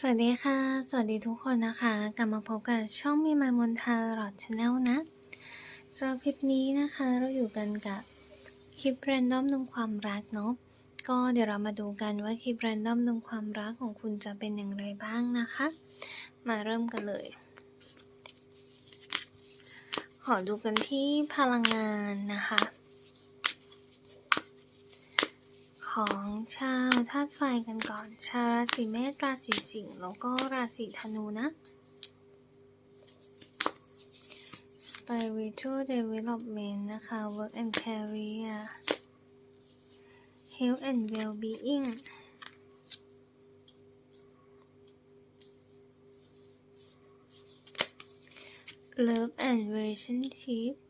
สวัสดีค่ะ สวัสดีทุกคนนะคะ กลับมาพบกับช่องมีมามนทาหลอดชาแนลนะสำหรับคลิปนี้นะคะเราอยู่กันกับคลิปแรนดอมดวงความรักเนาะก็เดี๋ยวเรามาดูกันว่าคลิปแรนดอมดวงความรักของคุณจะเป็นอย่างไรบ้างนะคะ มาเริ่มกันเลย ขอดูกันที่พลังงานนะคะ ของชาวธาตุไฟกันก่อน ชาวราศีเมษราศีสิงห์แล้วก็ราศีธนูนะ spiritual development นะคะ work and career health and well-being love and relationship เ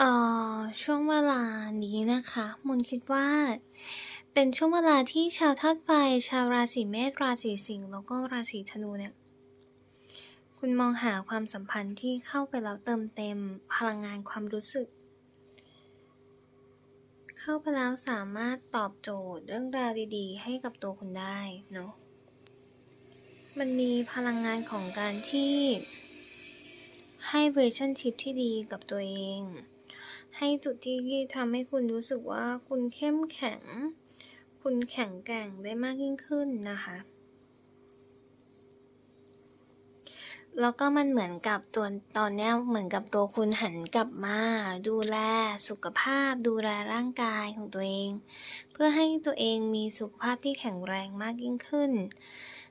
อ่อช่วงเวลานี้นะคะ มนคิดว่า เป็นช่วงเวลาที่ชาวธาตุไฟ ชาวราศีเมษราศีสิงห์แล้วก็ราศีธนูเนี่ย คุณมองหาความสัมพันธ์ที่เข้าไปแล้วเติมเต็มพลังงานความรู้สึก เข้าไปแล้วสามารถตอบโจทย์เรื่องราวดีๆ ให้กับตัวคุณได้เนาะมันมีพลังงานของการที่ให้ relationship ที่ดีกับตัวเอง ให้จุดที่ทำให้คุณรู้สึกว่าคุณเข้มแข็ง คุณแข็งแกร่งได้มากยิ่งขึ้นนะคะ แล้วก็มันเหมือนกับตัวตอนนี้เหมือนกับตัวคุณหันกลับมา ดูแลสุขภาพ ดูแลร่างกายของตัวเอง เพื่อให้ตัวเองมีสุขภาพที่แข็งแรงมากยิ่งขึ้น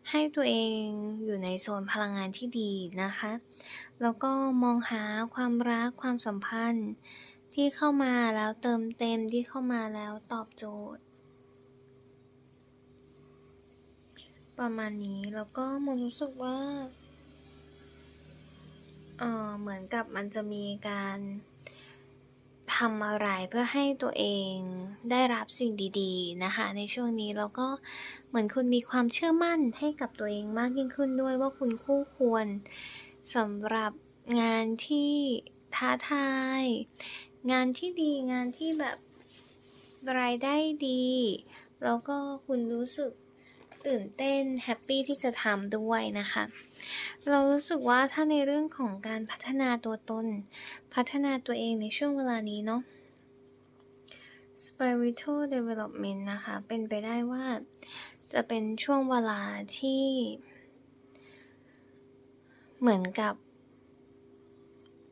ให้ตัวเองอยู่ในโซนพลังงานที่ดีนะคะ แล้วก็มองหาความรักความสัมพันธ์ ที่เข้ามาแล้วเติมเต็มที่เข้ามาแล้วตอบโจทย์ ประมาณนี้แล้วก็มนรู้สึกว่าเออเหมือนกับมันจะมีการทำอะไรเพื่อให้ตัวเองได้รับสิ่งดีๆนะคะ ในช่วงนี้แล้วก็เหมือนคุณมีความเชื่อมั่นให้กับตัวเองมากยิ่งขึ้นด้วยว่าคุณคู่ควรสำหรับงานที่ท้าทาย งานที่ดีงานที่แบบรายได้ดี แล้วก็คุณรู้สึกตื่นเต้นแฮปปี้ที่จะทำด้วยนะคะ เรารู้สึกว่าถ้าในเรื่องของการพัฒนาตัวตน พัฒนาตัวเองในช่วงเวลานี้เนาะ spiritual development นะคะ เป็นไปได้ว่าจะเป็นช่วงเวลาที่ เหมือนกับ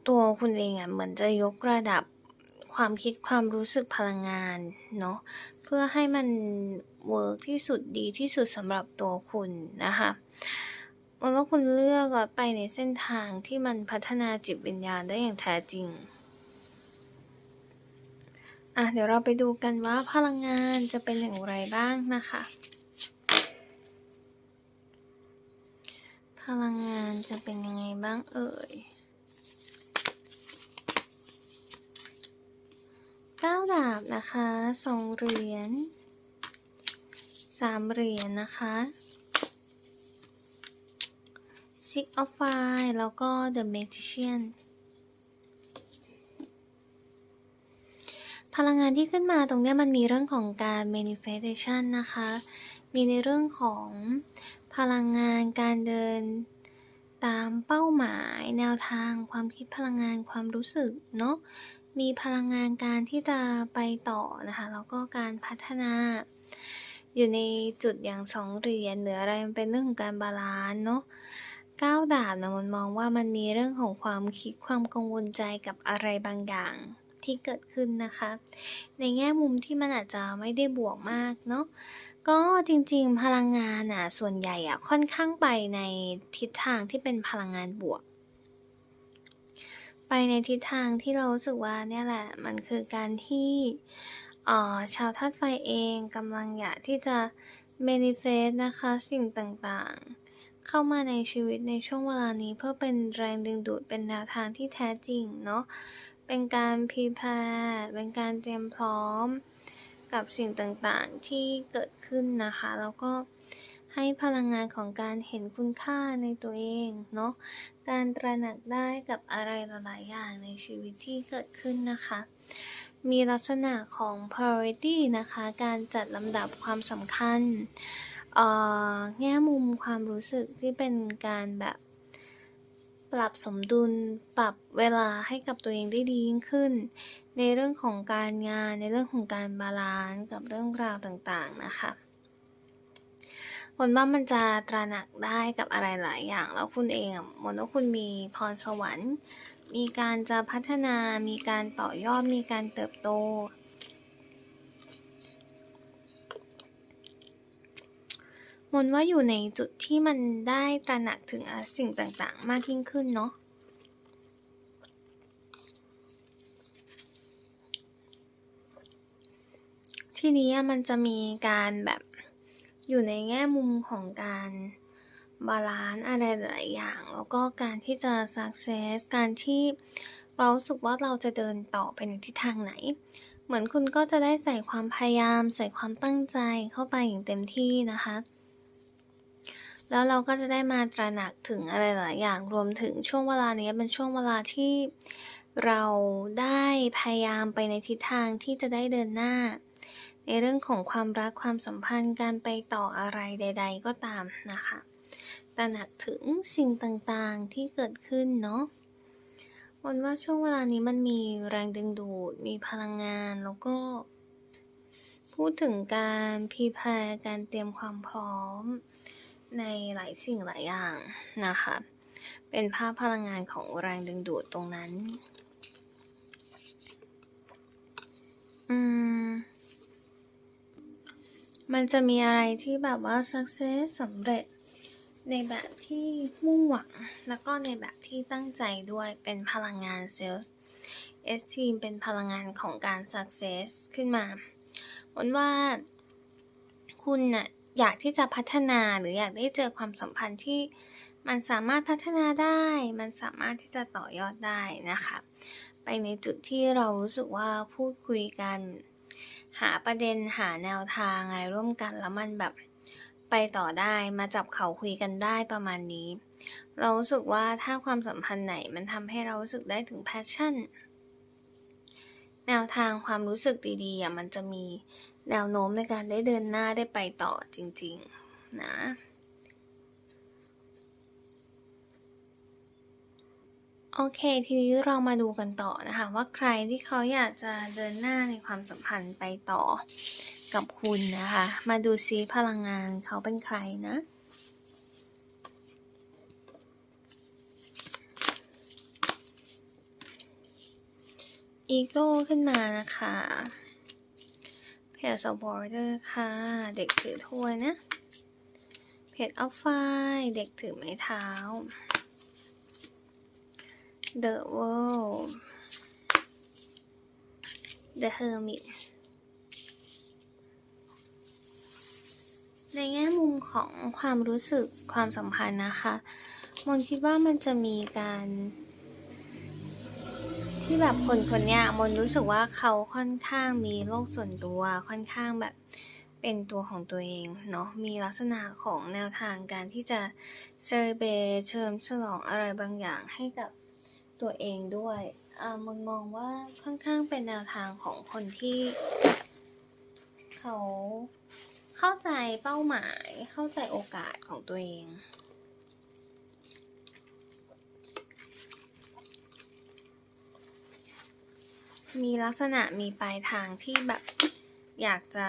ตัวคุณเองอะ่ะเหมือนจะยกระดับ ความคิดความรู้สึกพลังงานเนาะเพื่อให้มันเวิร์กที่สุดดีที่สุดสำหรับตัวคุณนะคะมันว่าคุณเลือกไปในเส้นทางที่มันพัฒนาจิตวิญญาณได้อย่างแท้จริงอะเดี๋ยวเราไปดูกันว่าพลังงานจะเป็นอย่างไรบ้างนะคะ พลังงานจะเป็นยังไงบ้างเอ่ย ก้าดาบนะคะสองเหรียญสามเหรียญนะคะ Six of Fire แล้วก็ The Magician พลังงานที่ขึ้นมาตรงนี้มันมีเรื่องของการ manifestation นะคะ มีในเรื่องของพลังงานการเดินตามเป้าหมาย แนวทางความคิดพลังงานความรู้สึกเนาะ มีพลังงานการที่จะไปต่อนะคะแล้วก็การพัฒนา อยู่ในจุดอย่างสองเหรียญหรืออะไรมันเป็นเรื่องของการบาลานซ์เนาะก้าวดาบนะมันมองว่ามันมีเรื่องของความคิดความกังวลใจกับอะไรบางอย่างที่เกิดขึ้นนะคะ ในแง่มุมที่มันอาจจะไม่ได้บวกมากเนาะก็จริงๆพลังงานอะส่วนใหญ่อะค่อนข้างไปในทิศทางที่เป็นพลังงานบวก ไปในทิศทางที่เรารู้สึกว่าเนี่ยแหละ มันคือการที่ชาวธาตุไฟเองกำลังอยากที่จะ manifest นะคะสิ่งต่างๆ เข้ามาในชีวิตในช่วงเวลานี้เพื่อเป็นแรงดึงดูดเป็นแนวทางที่แท้จริงเนาะเป็นการพ r แพร์เป็นการเตรียมพร้อมกับสิ่งต่างๆที่เกิดขึ้นนะคะ แล้วก็ ให้พลังงานของการเห็นคุณค่าในตัวเองเนาะ การตระหนักได้กับอะไรหลายๆอย่างในชีวิตที่เกิดขึ้นนะคะ มีลักษณะของ priority นะคะ การจัดลำดับความสำคัญ แง่มุมความรู้สึกที่เป็นการแบบปรับสมดุล ปรับเวลาให้กับตัวเองได้ดียิ่งขึ้น ในเรื่องของการงาน ในเรื่องของการบาลานซ์กับเรื่องราวต่างๆนะคะ มนว่ามันจะตระหนักได้กับอะไรหลายอย่าง แล้วคุณเองอะมนว่าคุณมีพรสวรรค์ มีการจะพัฒนา มีการต่อยอด มีการเติบโต มนว่าอยู่ในจุดที่มันได้ตระหนักถึงสิ่งต่างๆ มากยิ่งขึ้นเนาะทีนี้มันจะมีการแบบ อยู่ในแง่มุมของการบาลานซ์อะไรหลายอย่าง แล้วก็การที่จะ success การที่เราสึกว่าเราจะเดินต่อไปในทิศทางไหน เหมือนคุณก็จะได้ใส่ความพยายาม ใส่ความตั้งใจเข้าไปอย่างเต็มที่นะคะ แล้วเราก็จะได้มาตระหนักถึงอะไรหลายอย่างรวมถึงช่วงเวลานี้เป็นช่วงเวลาที่เราได้พยายามไปในทิศทางที่จะได้เดินหน้า ในเรื่องของความรักความสัมพันธ์การไปต่ออะไรใด ๆ ก็ตามนะคะตระหนักถึงสิ่งต่างๆที่เกิดขึ้นเนาะมนว่าช่วงเวลานี้มันมีแรงดึงดูด มีพลังงานแล้วก็ พูดถึงการ prepare การเตรียมความพร้อมในหลายสิ่งหลายอย่างนะคะ เป็นภาพพลังงานของแรงดึงดูดตรงนั้น อืม มันจะมีอะไรที่แบบว่า success สำเร็จ ในแบบที่มุ่งหวัง แล้วก็ในแบบที่ตั้งใจด้วยเป็นพลังงาน Self Esteem เป็นพลังงานของการ success ขึ้นมามนว่า คุณน่ะอยากที่จะพัฒนาหรืออยากได้เจอความสัมพันธ์ที่มันสามารถพัฒนาได้ มันสามารถที่จะต่อยอดได้นะคะ ไปในจุดที่เรารู้สึกว่าพูดคุยกัน หาประเด็นหาแนวทางอะไรร่วมกันแล้วมันแบบไปต่อได้มาจับเข่าคุยกันได้ประมาณนี้ เรารู้สึกว่าถ้าความสัมพันธ์ไหนมันทำให้เรารู้สึกได้ถึง passion แนวทางความรู้สึกดีๆอะมันจะมีแนวโน้มในการได้เดินหน้าได้ไปต่อจริง ๆ นะ โอเค ทีนี้เรามาดูกันต่อนะคะ ว่าใครที่เขาอยากจะเดินหน้าในความสัมพันธ์ไปต่อกับคุณนะคะ มาดูซิพลังงานเขาเป็นใครนะ Eagle ขึ้นมานะคะ Page of Water ค่ะ เด็กถือถ้วยนะ Page of Fire เด็กถือไม้เท้า The World The Hermit ในแง่มุมของความรู้สึกความสัมพันธ์นะคะ มนคิดว่ามันจะมีการ ที่แบบคนคนเนี้ยมนรู้สึกว่าเขาค่อนข้างมีโลกส่วนตัวค่อนข้างแบบเป็นตัวของตัวเองเนาะมีลักษณะของแนวทางการที่จะ celebrate เฉลิมฉลองอะไรบางอย่างให้กับ ตัวเองด้วยอ่ามนมองว่าค่อนข้างเป็นแนวทางของคนที่ เขาเข้าใจเป้าหมาย เข้าใจโอกาสของตัวเองมีลักษณะมีปลายทางที่แบบอยากจะ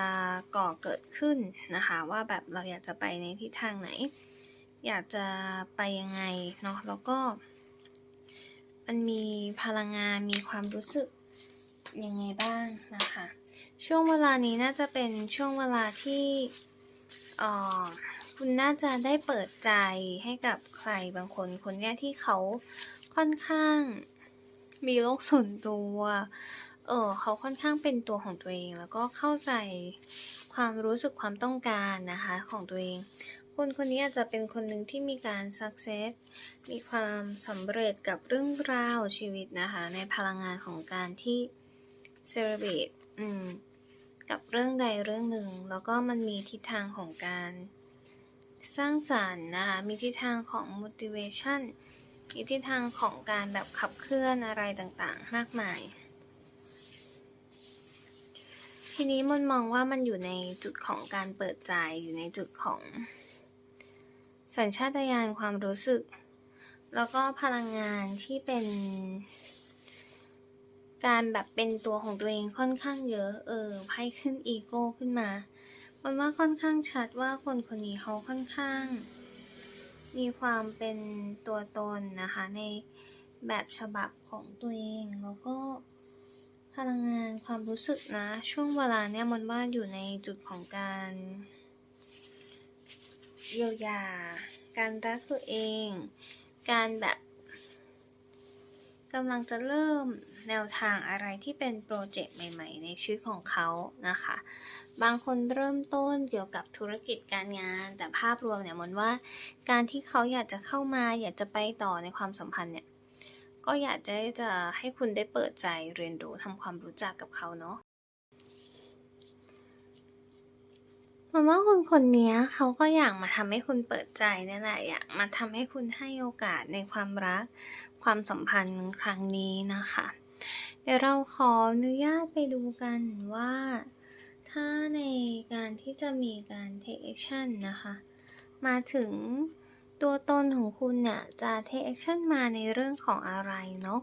ก่อเกิดขึ้นนะคะ ว่าแบบเราอยากจะไปในทิศทางไหน อยากจะไปยังไงเนาะแล้วก็ มันมีพลังงานมีความรู้สึกยังไงบ้างนะคะ ช่วงเวลานี้น่าจะเป็นช่วงเวลาที่คุณน่าจะได้เปิดใจให้กับใครบางคนคนเนี้ยที่เขาค่อนข้างมีโลกส่วนตัว เออเขาค่อนข้างเป็นตัวของตัวเอง แล้วก็เข้าใจความรู้สึกความต้องการนะคะของตัวเอง คนคนนี้อาจจะเป็นคนหนึ่งที่มีการ success มีความสำเร็จกับเรื่องราวชีวิตนะคะ ในพลังงานของการที่ celebrate อืมกับเรื่องใดเรื่องหนึ่ง แล้วก็มันมีทิศทางของการสร้างสรรค์นะคะ มีทิศทางของ motivation มีทิศทางของการแบบขับเคลื่อนอะไรต่างๆ มากมาย ทีนี้มนมองว่ามันอยู่ในจุดของการเปิดใจอยู่ในจุดของ สัญชาตญาณความรู้สึก แล้วก็พลังงานที่เป็น การแบบเป็นตัวของตัวเองค่อนข้างเยอะ เออไพ่ขึ้นอีโก้ขึ้นมามันว่าค่อนข้างชัดว่าคนคนนี้เขาค่อนข้าง มีความเป็นตัวตนนะคะ ในแบบฉบับของตัวเองแล้วก็พลังงานความรู้สึกนะ ช่วงเวลาเนี้ยมันว่าอยู่ในจุดของการ เยียวยา การรักตัวเอง การแบบกำลังจะเริ่มแนวทางอะไรที่เป็นโปรเจกต์ใหม่ ๆ ในชีวิตของเขานะคะ บางคนเริ่มต้นเกี่ยวกับธุรกิจการงาน แต่ภาพรวมเนี่ยมนว่า การที่เขาอยากจะเข้ามาอยากจะไปต่อในความสัมพันธ์เนี่ย ก็อยากจะจะให้คุณได้เปิดใจเรียนรู้ทำความรู้จักกับเขาเนาะ มันว่าคนคนนี้เขาก็อยากมาทำให้คุณเปิดใจนั่นแหละอยากมาทำให้คุณให้โอกาสในความรัก ความสัมพันธ์ครั้งนี้นะคะ เดี๋ยวเราขออนุญาตไปดูกันว่า ถ้าในการที่จะมีการ take action นะคะ มาถึงตัวตนของคุณเนี่ยจะ take action มาในเรื่องของอะไรเนาะ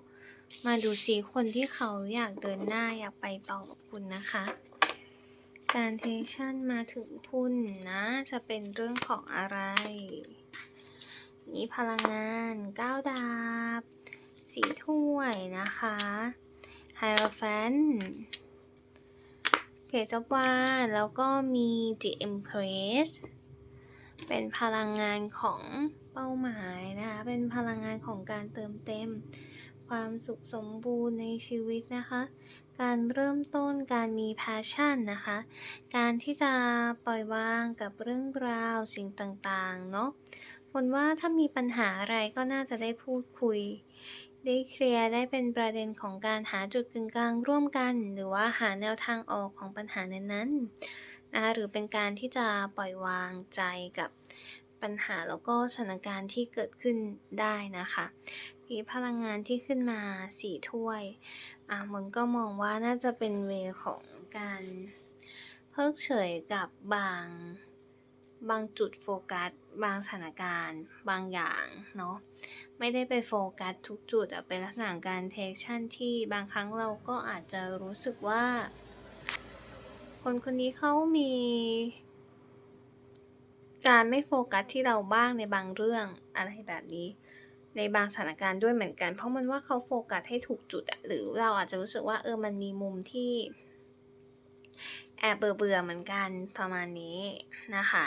มาดูซิคนที่เขาอยากเดินหน้าอยากไปต่อกับคุณนะคะ การ take action มาถึงคุณนะ จะเป็นเรื่องของอะไร มีพลังงานก้าดาบ สีถ้วยนะคะไฮโรแฟนเพจวาแล้วก็มี The Empress เป็นพลังงานของเป้าหมายนะคะ เป็นพลังงานของการเติมเต็ม ความสุขสมบูรณ์ในชีวิตนะคะ การเริ่มต้นการมี passion นะคะ การที่จะปล่อยวางกับเรื่องราวสิ่งต่างๆ เนาะฝนว่าถ้ามีปัญหาอะไรก็น่าจะได้พูดคุย ได้เคลียร์ได้เป็นประเด็นของการหาจุดกึ่งกลางร่วมกัน หรือว่าหาแนวทางออกของปัญหานั้นๆนะคะหรือเป็นการที่จะปล่อยวางใจกับปัญหาแล้วก็สถานการณ์ที่เกิดขึ้นได้นะคะมีพลังงานที่ขึ้นมาสี่ถ้วย อะมันก็มองว่าน่าจะเป็นเวของการเพิกเฉยกับบางบางจุดโฟกัส บางสถานการณ์ บางอย่างเนาะไม่ได้ไปโฟกัสทุกจุดอะเป็นลักษณะการเทคชั่นที่บางครั้งเราก็อาจจะรู้สึกว่า คนคนนี้เขามี การไม่โฟกัสที่เราบ้างในบางเรื่องอะไรแบบนี้ ในบางสถานการณ์ด้วยเหมือนกัน เพราะมันว่าเขาโฟกัสให้ถูกจุดอะหรือเราอาจจะรู้สึกว่าเออมันมีมุมที่แอบเบื่อเบื่อเหมือนกันประมาณนี้นะคะ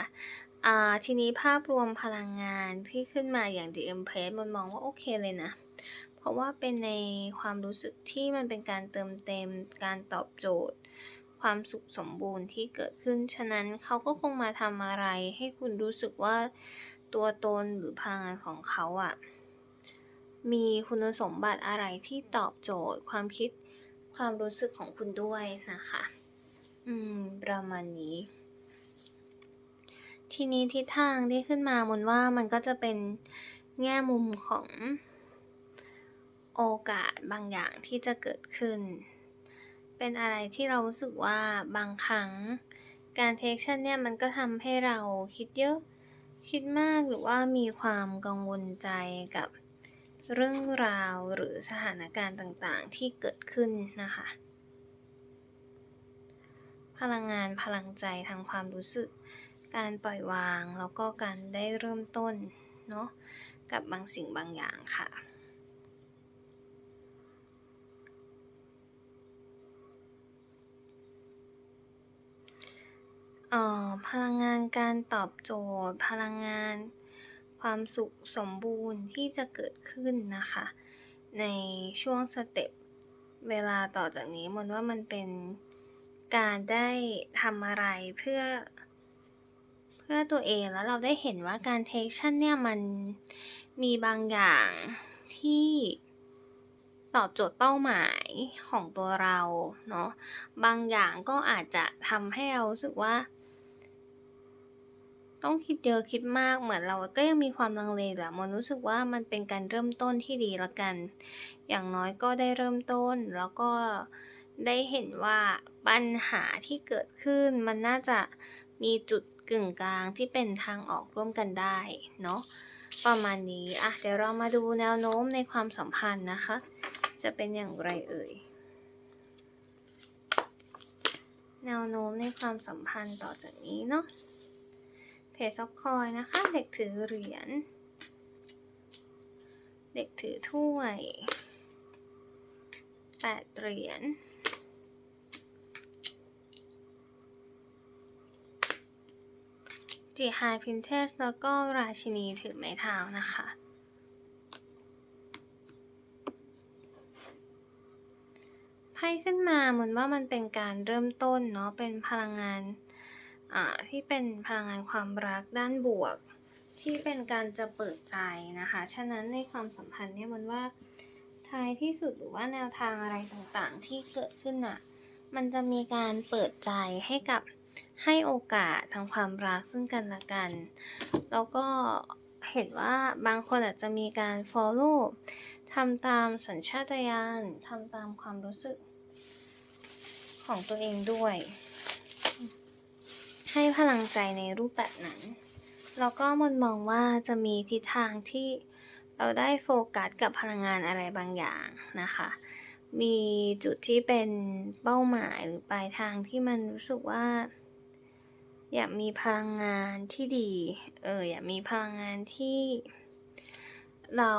ทีนี้ภาพรวมพลังงานที่ขึ้นมาอย่าง The Empress มันมองว่าโอเคเลยนะ เพราะว่าเป็นในความรู้สึกที่มันเป็นการเติมเต็มการตอบโจทย์ ความสุขสมบูรณ์ที่เกิดขึ้น ฉะนั้นเขาก็คงมาทำอะไรให้คุณรู้สึกว่าตัวตนหรือพลังงานของเขาอะ มีคุณสมบัติอะไรที่ตอบโจทย์ ความคิดความรู้สึกของคุณด้วยนะคะ อืม ประมาณนี้ ทีนี้ทิศทางที่ขึ้นมามนว่ามันก็จะเป็นแง่มุมของโอกาสบางอย่างที่จะเกิดขึ้น เป็นอะไรที่เรารู้สึกว่าบางครั้งการเทคชั่นเนี่ยมันก็ทำให้เราคิดเยอะ คิดมากหรือว่ามีความกังวลใจกับ เรื่องราวหรือสถานการณ์ต่างๆที่เกิดขึ้นนะคะ พลังงานพลังใจทางความรู้สึก การปล่อยวาง แล้วก็การได้เริ่มต้นเนาะกับบางสิ่งบางอย่างค่ะอ่อพลังงานการตอบโจทย์ พลังงาน ความสุขสมบูรณ์ที่จะเกิดขึ้นนะคะ ในช่วงสเต็ปเวลาต่อจากนี้มนว่ามันเป็นการได้ทำอะไรเพื่อ เพื่อตัวเองแล้วเราได้เห็นว่าการเทคชั่นเนี่ยมันมีบางอย่างที่ตอบโจทย์เป้าหมายของตัวเราเนาะบางอย่างก็อาจจะทำให้เรารู้สึกว่า ต้องคิดเยอะคิดมากเหมือนเราก็ยังมีความลังเลแหละมันรู้สึกว่ามันเป็นการเริ่มต้นที่ดีละกัน อย่างน้อยก็ได้เริ่มต้นแล้วก็ได้เห็นว่าปัญหาที่เกิดขึ้น มันน่าจะมีจุดกึ่งกลางที่เป็นทางออกร่วมกันได้เนาะประมาณนี้อะเดี๋ยวเรามาดูแนวโน้มในความสัมพันธ์นะคะ จะเป็นอย่างไรเอ่ยแนวโน้มในความสัมพันธ์ต่อจากนี้เนาะ เพจซอฟคอยนะคะ เด็กถือเหรียญ เด็กถือถ้วยแปดเหรียญจีไฮพินเทสแล้วก็ราชินีถือไม้เท้านะคะไพ่ขึ้นมาเหมือนว่ามันเป็นการเริ่มต้นเนาะเป็นพลังงาน ที่เป็นพลังงานความรักด้านบวก ที่เป็นการจะเปิดใจนะคะ ฉะนั้นในความสัมพันธ์เนี่ยมันว่าท้ายที่สุดหรือว่าแนวทางอะไรต่างๆ ที่เกิดขึ้นอะมันจะมีการเปิดใจให้กับให้โอกาสทางความรักซึ่งกันและกัน แล้วก็เห็นว่าบางคนอาจจะมีการ follow ทำตามสัญชาตญาณทำตามความรู้สึกของตัวเองด้วย ให้พลังใจในรูปแบบนั้น แล้วก็มนมองว่าจะมีทิศทางที่เราได้โฟกัสกับพลังงานอะไรบางอย่างนะคะ มีจุดที่เป็นเป้าหมายหรือปลายทางที่มันรู้สึกว่า อยากมีพลังงานที่ดี เออ อยากมีพลังงานที่เรา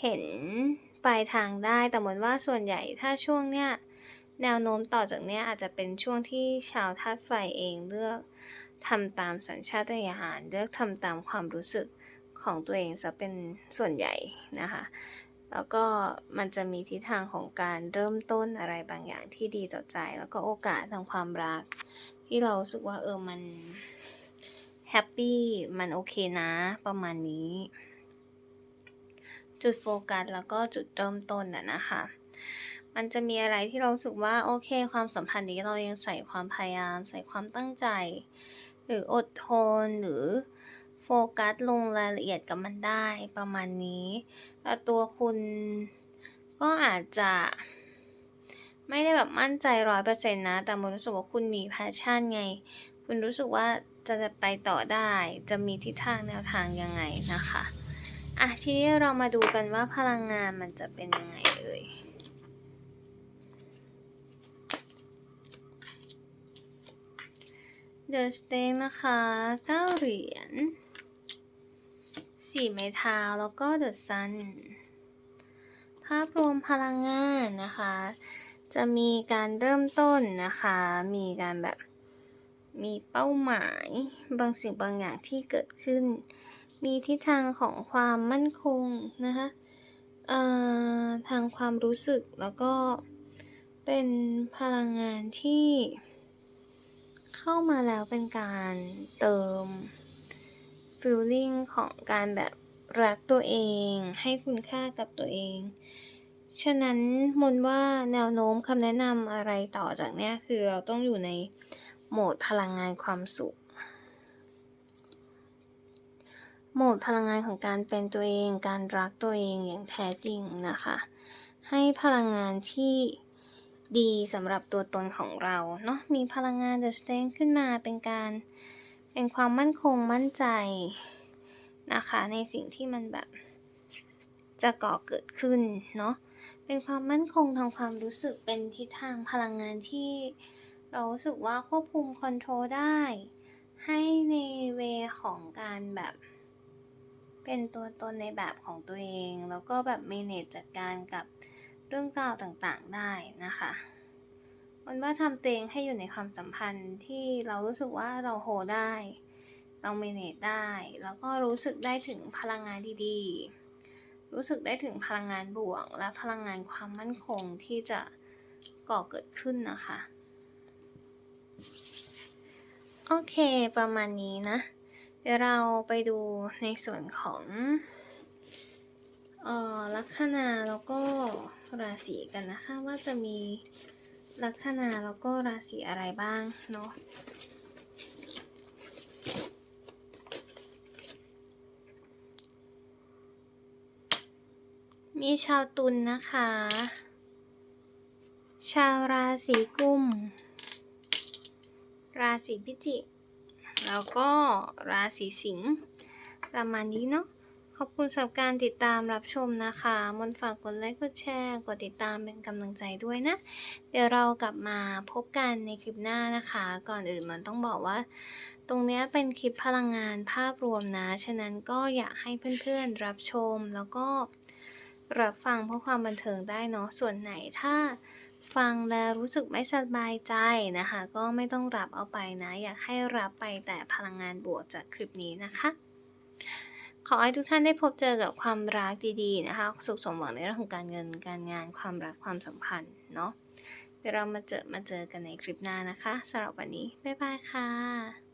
เห็นปลายทางได้ แต่เหมือนว่าส่วนใหญ่ถ้าช่วงเนี้ย แนวโน้มต่อจากนี้อาจจะเป็นช่วงที่ชาวธาตุไฟเองเลือกทำตามสัญชาตญาณเลือกทำตามความรู้สึกของตัวเองจะเป็นส่วนใหญ่นะคะ แล้วก็มันจะมีทิศทางของการเริ่มต้นอะไรบางอย่างที่ดีต่อใจ แล้วก็โอกาสทางความรัก ที่เราสึกว่าเออมันแฮปปี้มันโอเคนะประมาณนี้ จุดโฟกัสแล้วก็จุดเริ่มต้นอะนะคะ มันจะมีอะไรที่เราสึกว่าโอเค ความสัมพันธ์นี้เรายังใส่ความพยายาม ใส่ความตั้งใจ หรืออดทนหรือโฟกัสลงรายละเอียดกับมันได้ประมาณนี้แต่ตัวคุณก็อาจจะ ไม่ได้แบบมั่นใจร้อยเปอร์เซ็นต์นะ แต่มันรู้สึกว่าคุณมีแพชชั่นไง คุณรู้สึกว่าจะจะไปต่อได้ จะมีทิศทางแนวทางยังไงนะคะ อะ ทีนี้เรามาดูกันว่าพลังงานมันจะเป็นยังไงเอ่ย เดอะสเต็งนะคะเก้าเหรียญสี่ไม้เท้าแล้วก็เดอะซัน ภาพรวมพลังงานนะคะ จะมีการเริ่มต้นนะคะ มีการแบบมีเป้าหมายบางสิ่งบางอย่างที่เกิดขึ้น มีทิศทางของความมั่นคงนะคะทางความรู้สึกแล้วก็เป็นพลังงานที่ เข้ามาแล้วเป็นการเติม feeling ของการแบบรักตัวเอง ให้คุณค่ากับตัวเอง ฉะนั้นมนว่าแนวโน้มคำแนะนำอะไรต่อจากเนี้ยคือเราต้องอยู่ในโหมดพลังงานความสุข โหมดพลังงานของการเป็นตัวเอง การรักตัวเองอย่างแท้จริงนะคะ ให้พลังงานที่ ดีสำหรับตัวตนของเราเนาะมีพลังงาน The Strength ขึ้นมาเป็นการเป็นความมั่นคงมั่นใจนะคะในสิ่งที่มันแบบ จะก่อเกิดขึ้นเนาะเป็นความมั่นคงทางความรู้สึกเป็นทิศทางพลังงานที่เรารู้สึกว่าควบคุมคอนโทรลได้ ให้ในเวของการแบบ เป็นตัวตนในแบบของตัวเอง แล้วก็แบบเมเนจจัดการกับ เรื่องราวต่างๆได้นะคะมันว่าทำตัวเองให้อยู่ในความสัมพันธ์ที่เรารู้สึกว่าเราโฮได้ เราเมเนจได้ แล้วก็รู้สึกได้ถึงพลังงานดีๆ รู้สึกได้ถึงพลังงานบวก และพลังงานความมั่นคงที่จะก่อเกิดขึ้นนะคะ โอเค ประมาณนี้นะ เดี๋ยวเราไปดูในส่วนของออลัคนาแล้วก็ ราศีกันนะคะ ว่าจะมีลัคนาแล้วก็ราศีอะไรบ้างเนาะมีชาวตุลนนะคะ ชาวราศีกุม ราศีพิจิก แล้วก็ราศีสิงห์ประมาณนี้เนาะ ขอบคุณสำหรับการติดตามรับชมนะคะ มนฝากกดไลค์ กดแชร์ กดติดตามเป็นกำลังใจด้วยนะ เดี๋ยวเรากลับมาพบกันในคลิปหน้านะคะ ก่อนอื่นมันต้องบอกว่า ตรงนี้เป็นคลิปพลังงานภาพรวมนะ ฉะนั้นก็อยากให้เพื่อนๆรับชม แล้วก็รับฟังเพื่อความบันเทิงได้เนาะ ส่วนไหนถ้าฟังแล้วรู้สึกไม่สบายใจนะคะ ก็ไม่ต้องรับเอาไปนะ อยากให้รับไปแต่พลังงานบวกจากคลิปนี้นะคะ ขอให้ทุกท่านได้พบเจอกับความรักดีๆนะคะ สุขสมหวังในเรื่องของการเงินการงานความรักความสัมพันธ์เนาะเดี๋ยวเรามาเจอมาเจอกันในคลิปหน้านะคะสำหรับวันนี้บ๊ายบายค่ะ